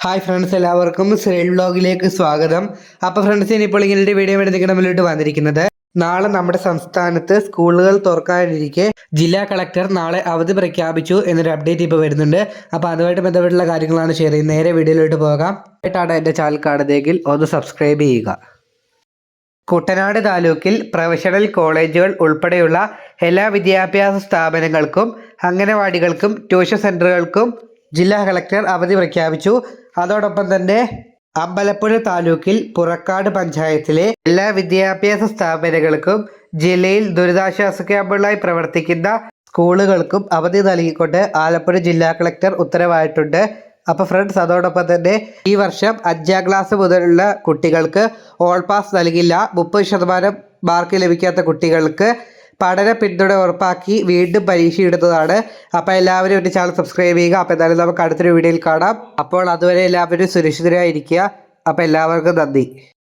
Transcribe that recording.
Hi friends എല്ലാവർക്കും sale വ്ളോഗിലേക്ക് സ്വാഗതം. അപ്പോൾ ഫ്രണ്ട്സ് ഇനിയിപ്പോൾ ഇങ്ങനെ വീഡിയോ വേണ്ടി മുന്നിലോട്ട് വന്നിരിക്കുന്നത്. നാളെ നമ്മുടെ സംസ്ഥാനത്ത് സ്കൂളുകൾ തുറക്കാനിരിക്കെ ജില്ലാ കളക്ടർ നാളെ അവധി പ്രഖ്യാപിച്ചു എന്നൊരു അപ്ഡേറ്റ് ഇപ്പോൾ വരുന്നുണ്ട്. അപ്പോൾ അതുമായിട്ട് ബന്ധപ്പെട്ടുള്ള കാര്യങ്ങളാണ് ഷെയർ ചെയ്യുന്നത്. നേരെ വീഡിയോയിലോട്ട് പോകാം. ആയിട്ടാണ് എന്റെ ചാനൽ കാണുന്നതെങ്കിൽ ഒന്ന് സബ്സ്ക്രൈബ് ചെയ്യുക. കുട്ടനാട് താലൂക്കിൽ പ്രൊഫഷണൽ കോളേജുകൾ ഉൾപ്പെടെയുള്ള എല്ലാ വിദ്യാഭ്യാസ സ്ഥാപനങ്ങൾക്കും അംഗനവാടികൾക്കും ട്യൂഷൻ സെന്ററുകൾക്കും ജില്ലാ കളക്ടർ അവധി പ്രഖ്യാപിച്ചു. അതോടൊപ്പം തന്നെ അമ്പലപ്പുഴ താലൂക്കിൽ പുറക്കാട് പഞ്ചായത്തിലെ എല്ലാ വിദ്യാഭ്യാസ സ്ഥാപനങ്ങൾക്കും ജില്ലയിൽ ദുരിതാശ്വാസ ക്യാമ്പുകളായി പ്രവർത്തിക്കുന്ന സ്കൂളുകൾക്കും അവധി നൽകിക്കൊണ്ട് ആലപ്പുഴ ജില്ലാ കളക്ടർ ഉത്തരവായിട്ടുണ്ട്. അപ്പോൾ ഫ്രണ്ട്സ് അതോടൊപ്പം തന്നെ ഈ വർഷം അഞ്ചാം ക്ലാസ് മുതലുള്ള കുട്ടികൾക്ക് ഓൾ പാസ് നൽകില്ല. മുപ്പത് ശതമാനം മാർക്ക് ലഭിക്കാത്ത കുട്ടികൾക്ക് പഠന പിന്തുണ ഉറപ്പാക്കി വീണ്ടും പരീക്ഷ ഇടുന്നതാണ്. അപ്പോൾ എല്ലാവരും എന്റെ ചാനൽ സബ്സ്ക്രൈബ് ചെയ്യുക. അപ്പോൾ എന്തായാലും നമുക്ക് അടുത്തൊരു വീഡിയോയിൽ കാണാം. അപ്പോൾ അതുവരെ എല്ലാവരും സുരക്ഷിതരായിരിക്കുക. അപ്പോൾ എല്ലാവർക്കും നന്ദി.